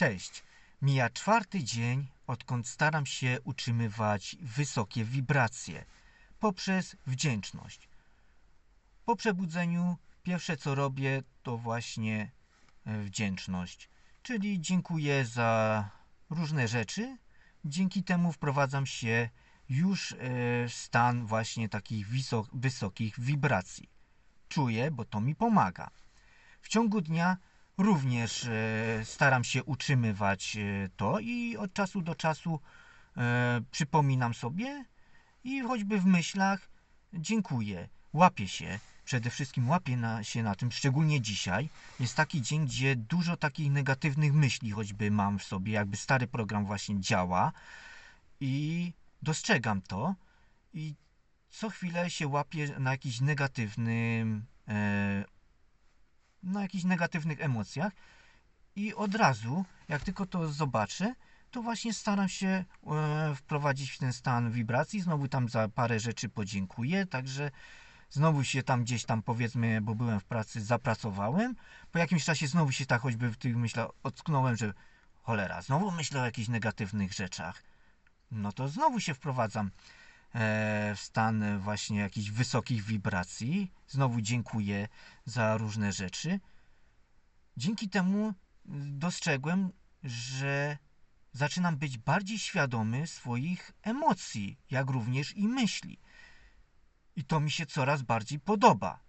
Cześć. Mija czwarty dzień, odkąd staram się utrzymywać wysokie wibracje poprzez wdzięczność. Po przebudzeniu pierwsze co robię to właśnie e, wdzięczność, czyli dziękuję za różne rzeczy. Dzięki temu wprowadzam się już e, w stan właśnie takich wysokich wibracji. Czuję, bo to mi pomaga. W ciągu dnia również e, staram się utrzymywać e, to i od czasu do czasu e, przypominam sobie i choćby w myślach dziękuję, łapię się. Przede wszystkim łapię na, się na tym, szczególnie dzisiaj. Jest taki dzień, gdzie dużo takich negatywnych myśli choćby mam w sobie, jakby stary program właśnie działa i dostrzegam to i co chwilę się łapię na jakiś negatywnym e, na jakichś negatywnych emocjach i od razu, jak tylko to zobaczę, to właśnie staram się e, wprowadzić w ten stan wibracji, znowu tam za parę rzeczy podziękuję, także znowu się tam gdzieś tam powiedzmy, bo byłem w pracy, zapracowałem, po jakimś czasie znowu się tak choćby w tych myślach ocknąłem, że cholera, znowu myślę o jakichś negatywnych rzeczach, no to znowu się wprowadzam stan właśnie jakichś wysokich wibracji. Znowu dziękuję za różne rzeczy. Dzięki temu dostrzegłem, że zaczynam być bardziej świadomy swoich emocji, jak również i myśli. I to mi się coraz bardziej podoba.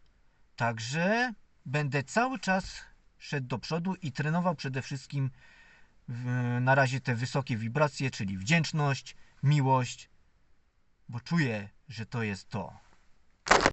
Także będę cały czas szedł do przodu i trenował przede wszystkim na razie te wysokie wibracje, czyli wdzięczność, miłość, bo czuję, że to jest to.